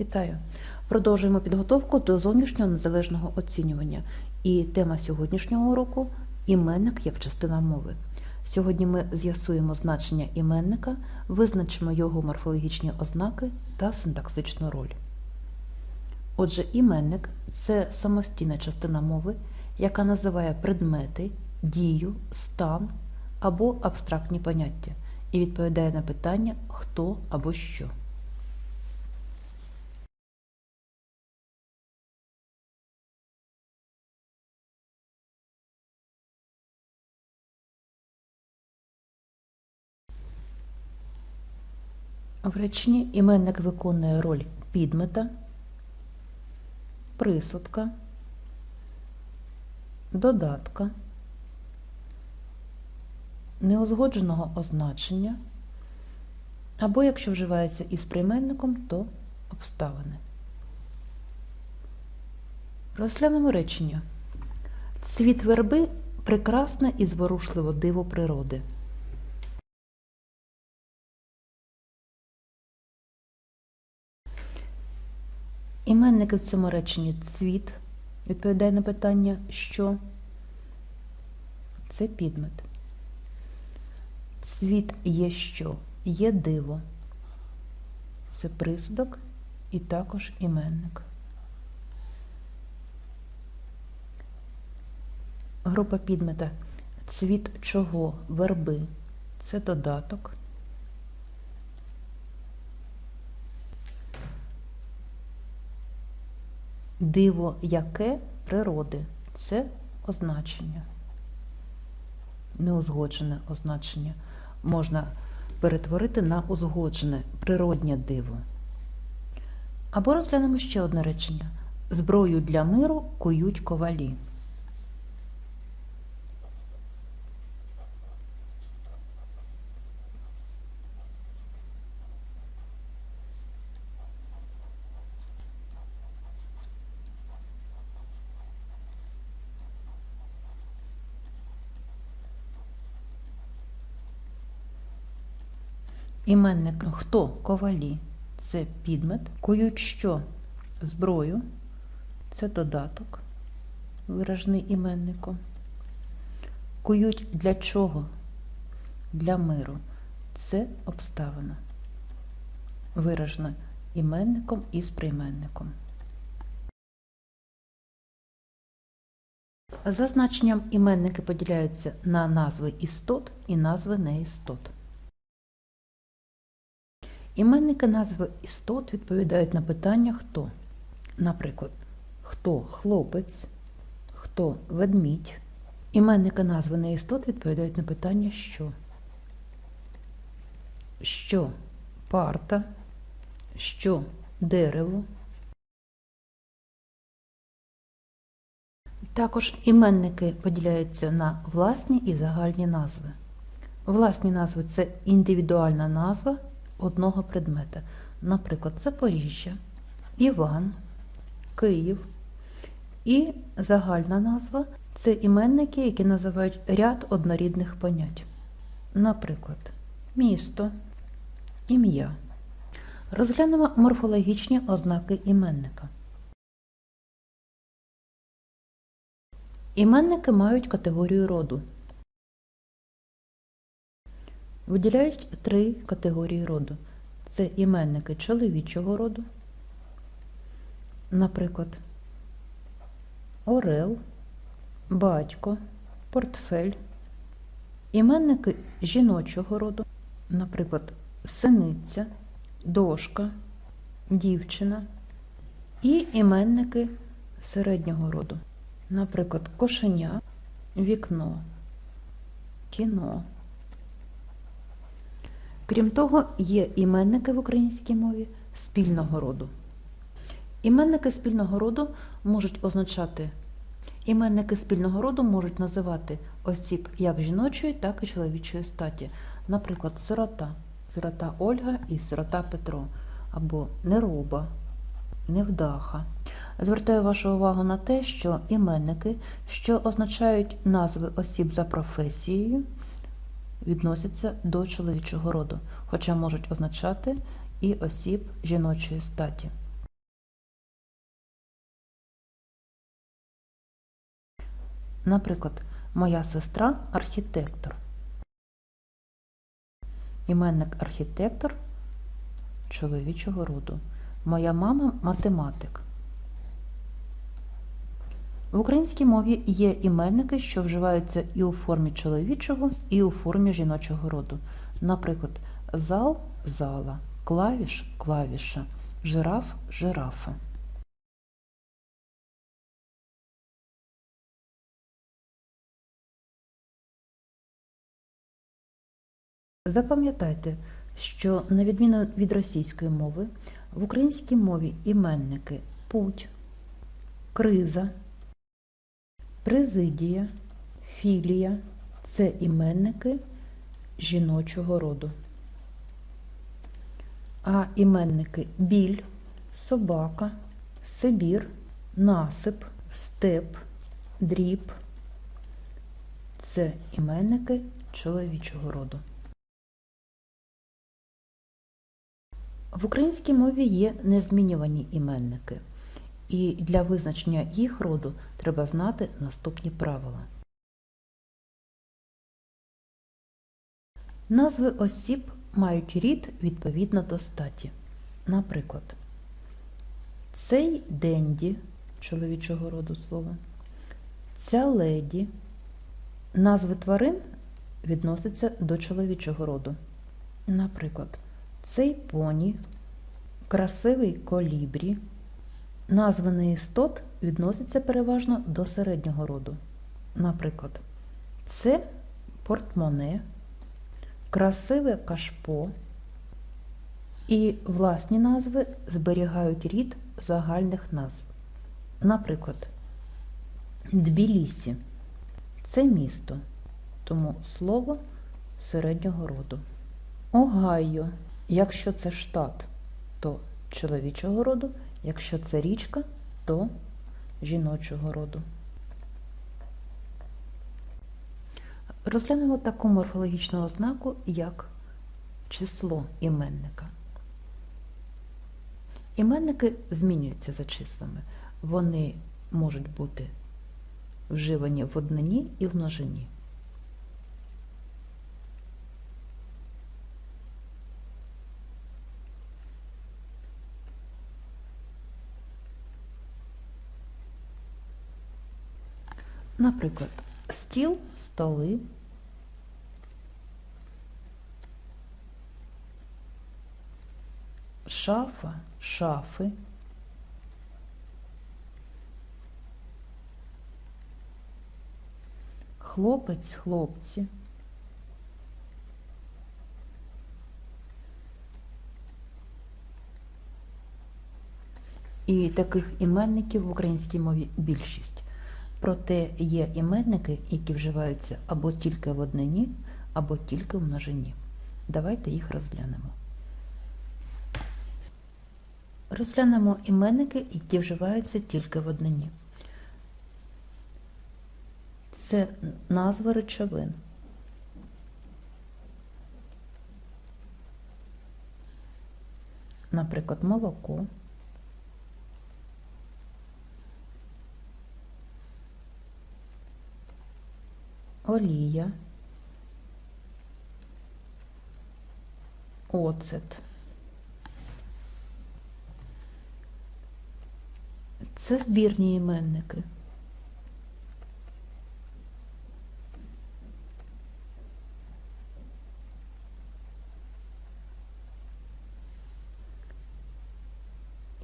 Вітаю! Продовжуємо підготовку до зовнішнього незалежного оцінювання. І тема сьогоднішнього уроку іменник як частина мови. Сьогодні ми з'ясуємо значення іменника, визначимо його морфологічні ознаки та синтаксичну роль. Отже, іменник це самостійна частина мови, яка називає предмети, дію, стан або абстрактні поняття і відповідає на питання хто або що. В реченні іменник виконує роль підмета, присудка, додатка, неузгодженого означення, або якщо вживається із прийменником, то обставини. Розглянемо речення. Цвіт верби прекрасне і зворушливо диво природи. Іменники в цьому реченні цвіт відповідає на питання що? Це підмет. Цвіт є що? Є диво. Це присудок і також іменник. Група підмета. Цвіт чого? Верби. Це додаток. Диво яке природи це означення. Неузгоджене означення можна перетворити на узгоджене природнє диво. Або розглянемо ще одне речення. Зброю для миру кують ковалі. Іменник хто? Ковалі. Це підмет. Кують що? Зброю. Це додаток, виражений іменником. Кують для чого? Для миру. Це обставина. Виражена іменником і з прийменником. За значенням іменники поділяються на назви істот і назви неістот. Іменники назви істот відповідають на питання хто. Наприклад, хто хлопець, хто ведмідь. Іменники назви неістот відповідають на питання що. Що парта, що дерево. Також іменники поділяються на власні і загальні назви. Власні назви це індивідуальна назва одного предмета. Наприклад, Запоріжжя, Іван, Київ. І загальна назва це іменники, які називають ряд однорідних понять. Наприклад, місто, ім'я. Розглянемо морфологічні ознаки іменника. Іменники мають категорію роду. Виділяють три категорії роду. Це іменники чоловічого роду, наприклад, орел, батько, портфель, іменники жіночого роду, наприклад, синиця, дошка, дівчина і іменники середнього роду, наприклад, кошеня, вікно, кіно. Крім того, є іменники в українській мові спільного роду. Іменники спільного роду можуть означати іменники спільного роду можуть називати осіб як жіночої, так і чоловічої статі. Наприклад, сирота, сирота Ольга і сирота Петро, або нероба, невдаха. Звертаю вашу увагу на те, що іменники, що означають назви осіб за професією, відносяться до чоловічого роду, хоча можуть означати і осіб жіночої статі. Наприклад, моя сестра архітектор. Іменник архітектор чоловічого роду. Моя мама математик. В українській мові є іменники, що вживаються і у формі чоловічого, і у формі жіночого роду. Наприклад, зал зала, клавіш клавіша, жираф жирафа. Запам'ятайте, що на відміну від російської мови, в українській мові іменники путь, криза, президія, філія це іменники жіночого роду. А іменники біль, собака, Сибір, насип, степ, дріб це іменники чоловічого роду. В українській мові є незмінювані іменники, і для визначення їх роду треба знати наступні правила. Назви осіб мають рід відповідно до статі. Наприклад, цей денді чоловічого роду слова, ця леді. Назви тварин відносяться до чоловічого роду. Наприклад, цей поні, красивий колібрі. Назви неістот відносяться переважно до середнього роду. Наприклад, це портмоне, красиве кашпо. І власні назви зберігають рід загальних назв. Наприклад, Тбілісі це місто, тому слово середнього роду. Огайо, якщо це штат, то чоловічого роду, якщо це річка, то жіночого роду. Розглянемо таку морфологічну ознаку, як число іменника. Іменники змінюються за числами. Вони можуть бути вживані в однині і в множині. Наприклад, стіл, столи, шафа, шафи. Хлопець, хлопці. І таких іменників в українській мові більшість. Проте є іменники, які вживаються або тільки в однині, або тільки в множині. Давайте їх розглянемо. Розглянемо іменники, які вживаються тільки в однині. Це назва речовин. Наприклад, молоко. Олія, оцет. Це збірні іменники.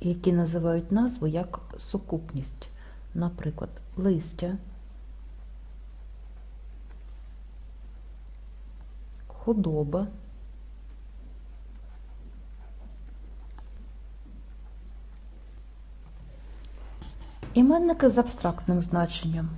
які називають назву як сукупність, наприклад, листя, худоба, іменники з абстрактним значенням.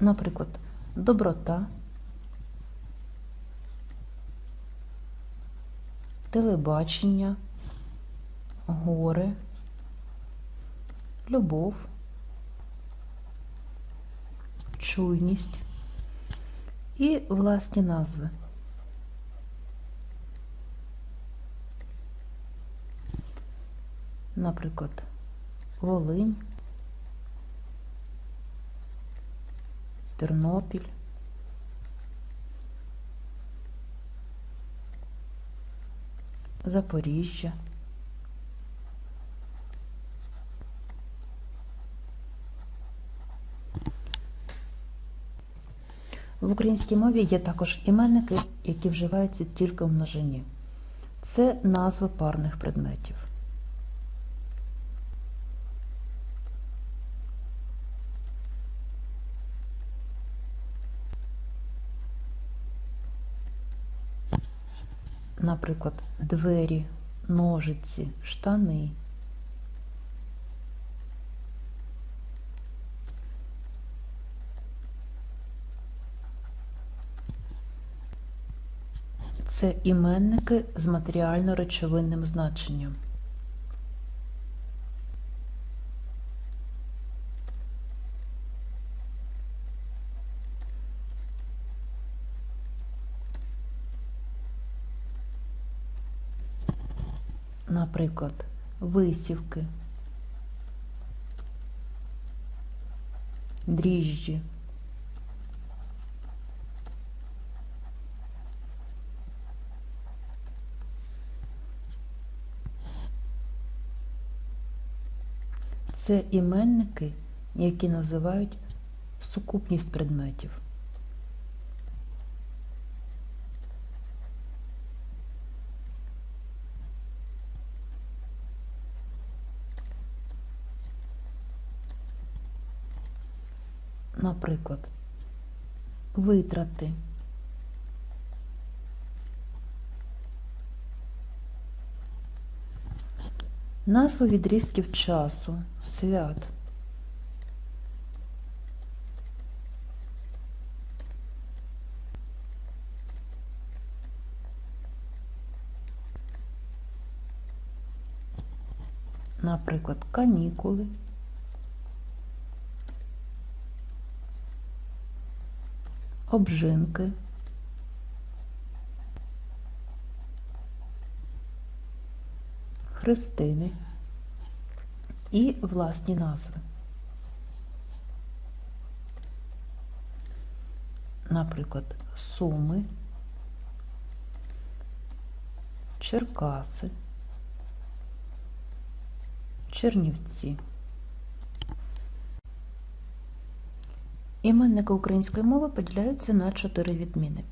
Наприклад, доброта, телебачення, горе, любов, чуйність і власні назви. Наприклад, Волинь, Тернопіль, Запоріжжя. В українській мові є також іменники, які вживаються тільки в множині. Це назви парних предметів. Наприклад, двері, ножиці, штани. Це іменники з матеріально-речовинним значенням. Наприклад, висівки, дріжджі. Це іменники, які називають сукупність предметів. Наприклад, витрати. Назви відрізків часу, свят. Наприклад, канікули. Обжинки. Хрестини і власні назви. Наприклад, Суми, Черкаси, Чернівці. Іменники української мови поділяються на чотири відміни.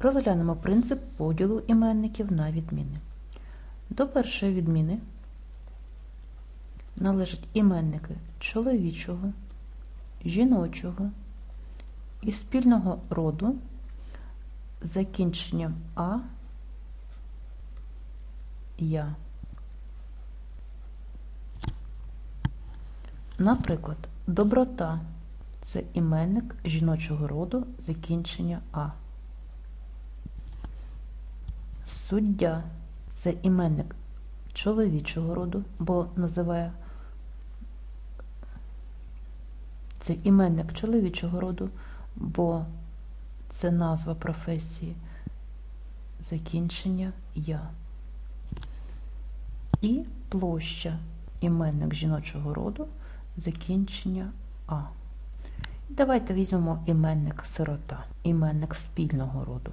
Розглянемо принцип поділу іменників на відміни. До першої відміни належать іменники чоловічого, жіночого і спільного роду з закінченням А Я. Наприклад, доброта це іменник жіночого роду закінчення А. Суддя це іменник чоловічого роду, бо називає це іменник чоловічого роду, бо це назва професії закінчення я. І площа іменник жіночого роду закінчення А. Давайте візьмемо іменник сирота, іменник спільного роду,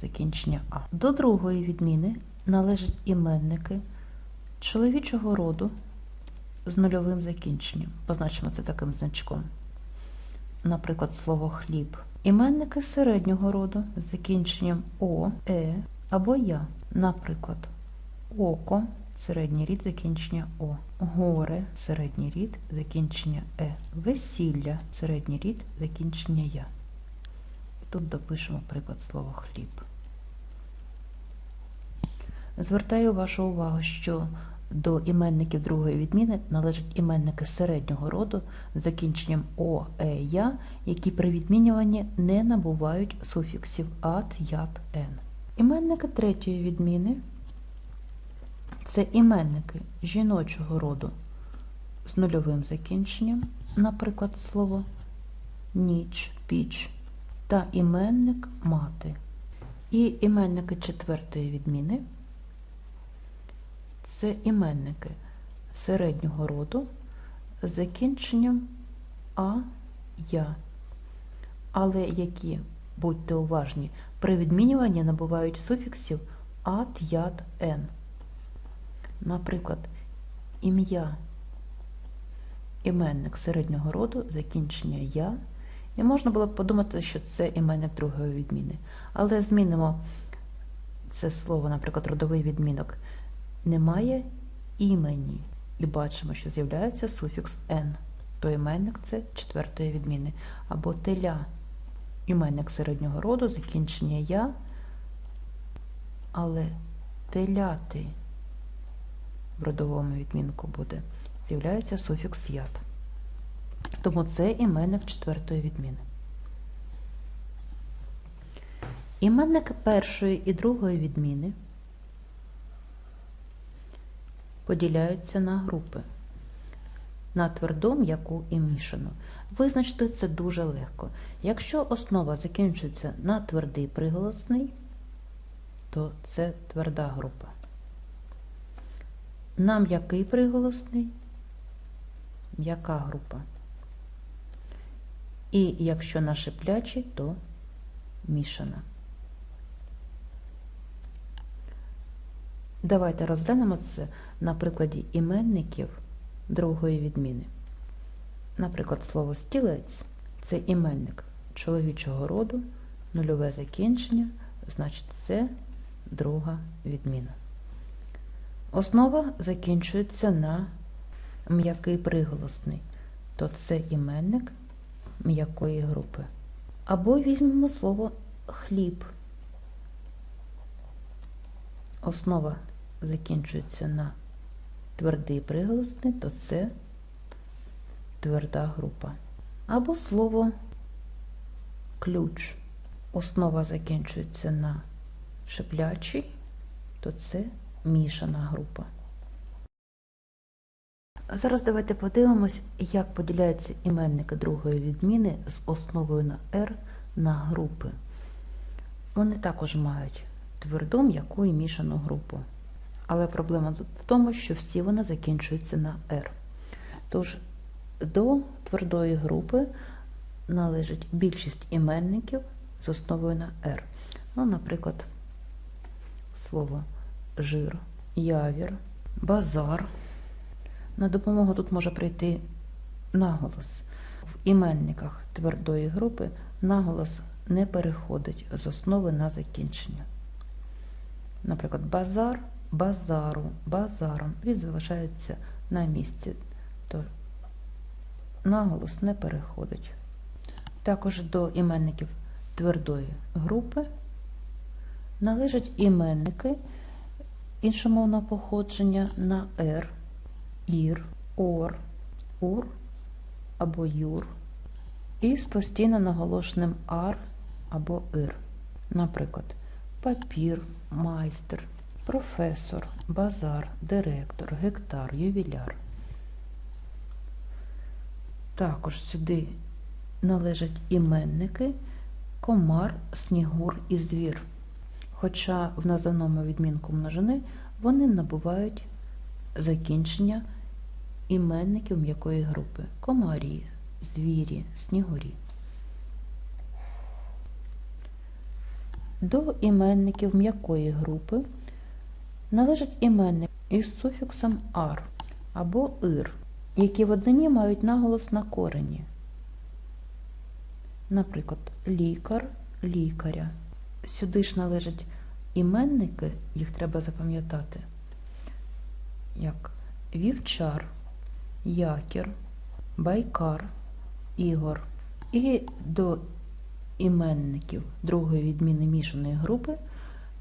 закінчення А. До другої відміни належать іменники чоловічого роду з нульовим закінченням. Позначимо це таким значком. Наприклад, слово хліб. Іменники середнього роду з закінченням О, Е або Я. Наприклад, око, середній рід закінчення О, горе, середній рід закінчення Е, весілля, середній рід закінчення Я. І тут допишемо приклад слова хліб. Звертаю вашу увагу, що до іменників другої відміни належать іменники середнього роду з закінченням О, Е, Я, які при відмінюванні не набувають суфіксів ат, ят, ен. Іменники третьої відміни це іменники жіночого роду з нульовим закінченням, наприклад, слово ніч, піч та іменник мати. І іменники четвертої відміни це іменники середнього роду з закінченням а, я, але які, будьте уважні, при відмінюванні набувають суфіксів ат, яд, ен. Наприклад, ім'я іменник середнього роду, закінчення я. І можна було б подумати, що це іменник другої відміни. Але змінимо це слово, наприклад, родовий відмінок. Немає імені. І бачимо, що з'являється суфікс «н». То іменник це четвертої відміни. Або теля. Іменник середнього роду, закінчення я, але теляти в родовому відмінку буде. З'являється суфікс яд. Тому це іменник четвертої відміни. Іменники першої і другої відміни поділяються на групи. На тверду, м'яку і мішану. Визначити це дуже легко. Якщо основа закінчується на твердий приголосний, то це тверда група. На м'який приголосний м'яка група. І якщо на шиплячий, то мішана. Давайте розглянемо це на прикладі іменників другої відміни. Наприклад, слово стілець це іменник чоловічого роду, нульове закінчення, значить, це друга відміна. Основа закінчується на м'який приголосний, то це іменник м'якої групи. Або візьмемо слово хліб. Основа закінчується на твердий приголосний, то це тверда група. Або слово ключ. Основа закінчується на шиплячий, то це мішана група. Зараз давайте подивимось, як поділяються іменники другої відміни з основою на R на групи. Вони також мають тверду, м'яку і мішану групу. Але проблема в тому, що всі вони закінчуються на R. Тож до твердої групи належить більшість іменників з основою на R. Ну, Наприклад, слово жир, явір, базар. На допомогу тут може прийти наголос. В іменниках твердої групи наголос не переходить з основи на закінчення. Наприклад, базар, базару, базаром він залишається на місці, то наголос не переходить. Також до іменників твердої групи належать іменники іншомовного походження на «р», ір, ор, ур або юр, і з постійно наголошеним ар або ир. Наприклад, папір, майстер, професор, базар, директор, гектар, ювіляр. Також сюди належать іменники, комар, снігур і звір. Хоча в називному відмінку множини вони набувають закінчення іменників м'якої групи комарі, звірі, снігурі. До іменників м'якої групи належить іменник із суфіксом ар або ир, які в однині мають наголос на корені. Наприклад, лікар, лікаря. Сюди ж належать іменники, їх треба запам'ятати, як вівчар, якір, байкар, ігор. І до іменників другої відміни мішаної групи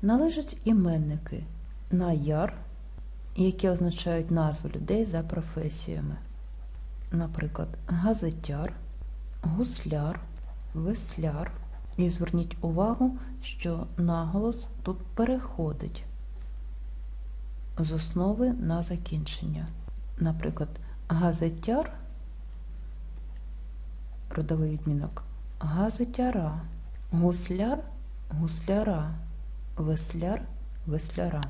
належать іменники на яр, які означають назви людей за професіями. Наприклад, газетяр, гусляр, весляр. І зверніть увагу, що наголос тут переходить з основи на закінчення. Наприклад, газетяр родовий відмінок. Газетяра, гусляр, гусляра, весляр, весляра.